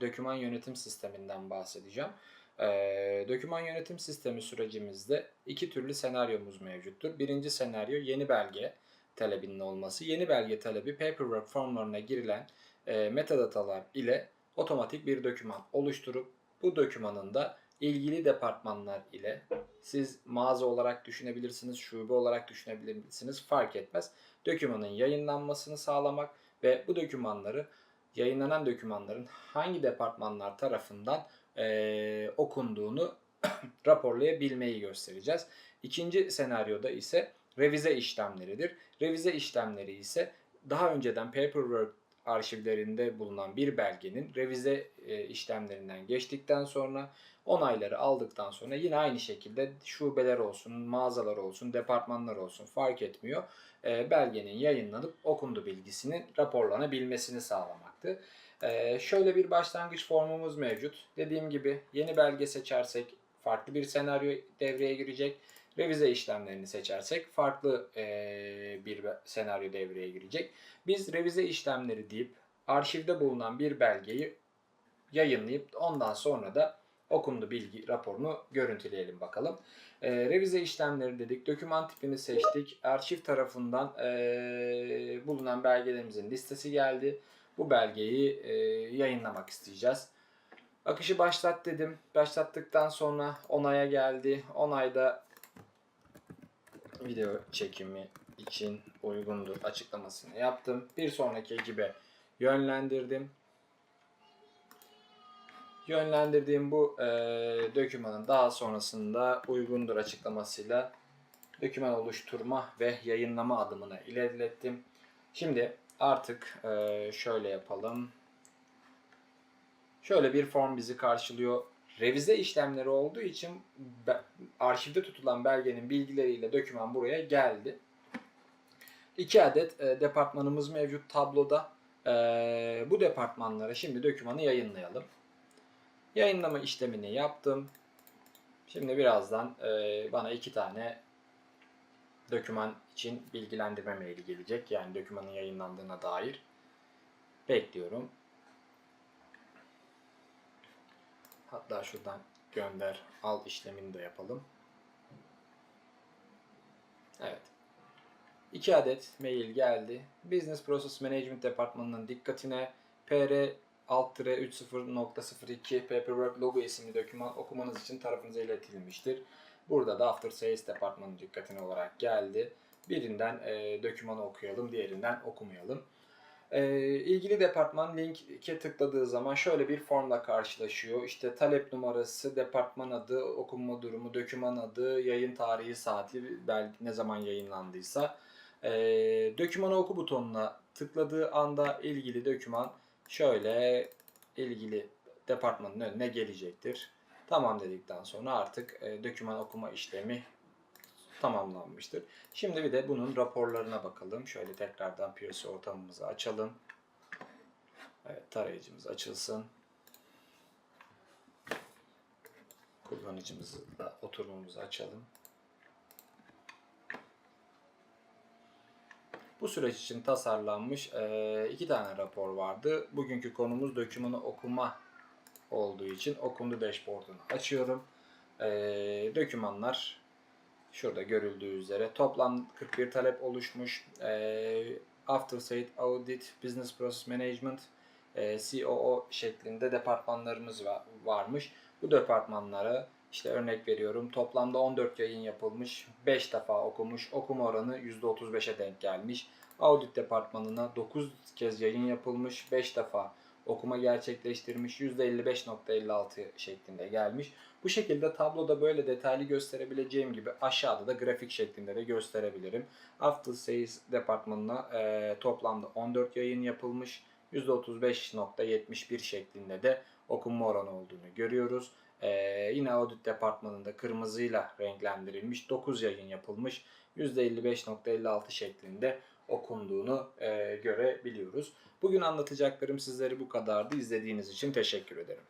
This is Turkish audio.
döküman yönetim sisteminden bahsedeceğim. E, döküman yönetim sistemi sürecimizde iki türlü senaryomuz mevcuttur. Birinci senaryo yeni belge talebinin olması. Yeni belge talebi paperwork formlarına girilen e, metadatalar ile otomatik bir döküman oluşturup bu dökümanın da ilgili departmanlar ile siz mağaza olarak düşünebilirsiniz, şube olarak düşünebilirsiniz fark etmez. Dökümanın yayınlanmasını sağlamak ve bu dökümanları yayınlanan dökümanların hangi departmanlar tarafından eee, okunduğunu raporlayabilmeyi göstereceğiz. İkinci senaryoda ise revize işlemleridir. Revize işlemleri ise daha önceden paperwork arşivlerinde bulunan bir belgenin revize e, işlemlerinden geçtikten sonra onayları aldıktan sonra yine aynı şekilde şubeler olsun, mağazalar olsun, departmanlar olsun fark etmiyor. E, belgenin yayınlanıp okundu bilgisinin raporlanabilmesini sağlamaktı. E, şöyle bir başlangıç formumuz mevcut. Dediğim gibi yeni belge seçersek farklı bir senaryo devreye girecek. Revize işlemlerini seçersek farklı e, bir senaryo devreye girecek. Biz revize işlemleri deyip arşivde bulunan bir belgeyi yayınlayıp ondan sonra da okundu bilgi raporunu görüntüleyelim bakalım. E, revize işlemleri dedik. Doküman tipini seçtik. Arşiv tarafından e, bulunan belgelerimizin listesi geldi. Bu belgeyi e, yayınlamak isteyeceğiz. Akışı başlat dedim. Başlattıktan sonra onaya geldi. Onayda video çekimi için uygundur açıklamasını yaptım. Bir sonraki ekibe yönlendirdim. Yönlendirdiğim bu e, dokümanın daha sonrasında uygundur açıklamasıyla doküman oluşturma ve yayınlama adımına ilerlettim. Şimdi artık e, şöyle yapalım. Şöyle bir form bizi karşılıyor. Revize işlemleri olduğu için arşivde tutulan belgenin bilgileriyle doküman buraya geldi. İki adet e, departmanımız mevcut tabloda. E, bu departmanlara şimdi dokümanı yayınlayalım. Yayınlama işlemini yaptım. Şimdi birazdan e, bana iki tane doküman için bilgilendirme maili gelecek. Yani dokümanın yayınlandığına dair. Bekliyorum. Hatta şuradan gönder al işlemini de yapalım. Evet. İki adet mail geldi. Business Process Management Departmanı'nın dikkatine PR alt 30.02 Paperwork Logo isimli doküman okumanız için tarafınıza iletilmiştir. Burada da After Sales Departmanı'nın dikkatine olarak geldi. Birinden e, dokümanı okuyalım, diğerinden okumayalım. E, ilgili departman linke tıkladığı zaman şöyle bir formla karşılaşıyor. İşte talep numarası, departman adı, okunma durumu, doküman adı, yayın tarihi, saati, belki ne zaman yayınlandıysa. E, dokümanı oku butonuna tıkladığı anda ilgili doküman şöyle ilgili departmanın önüne gelecektir. Tamam dedikten sonra artık e, doküman okuma işlemi tamamlanmıştır. Şimdi bir de bunun raporlarına bakalım. Şöyle tekrardan PLC ortamımızı açalım. Evet, tarayıcımız açılsın. Kullanıcımızı da oturumumuzu açalım. Bu süreç için tasarlanmış e, iki tane rapor vardı. Bugünkü konumuz dokümanı okuma olduğu için okundu dashboard'unu açıyorum. E, dokümanlar şurada görüldüğü üzere toplam 41 talep oluşmuş. E, After Sale Audit, Business Process Management, e, COO şeklinde departmanlarımız va- varmış. Bu departmanlara işte örnek veriyorum toplamda 14 yayın yapılmış, 5 defa okumuş, okuma oranı %35'e denk gelmiş. Audit departmanına 9 kez yayın yapılmış, 5 defa okuma gerçekleştirmiş, %55.56 şeklinde gelmiş. Bu şekilde tabloda böyle detaylı gösterebileceğim gibi aşağıda da grafik şeklinde de gösterebilirim. After Sales departmanına e, toplamda 14 yayın yapılmış, %35.71 şeklinde de okunma oranı olduğunu görüyoruz. Ee, yine audit departmanında kırmızıyla renklendirilmiş 9 yayın yapılmış %55.56 şeklinde okunduğunu görebiliyoruz. Bugün anlatacaklarım sizlere bu kadardı. İzlediğiniz için teşekkür ederim.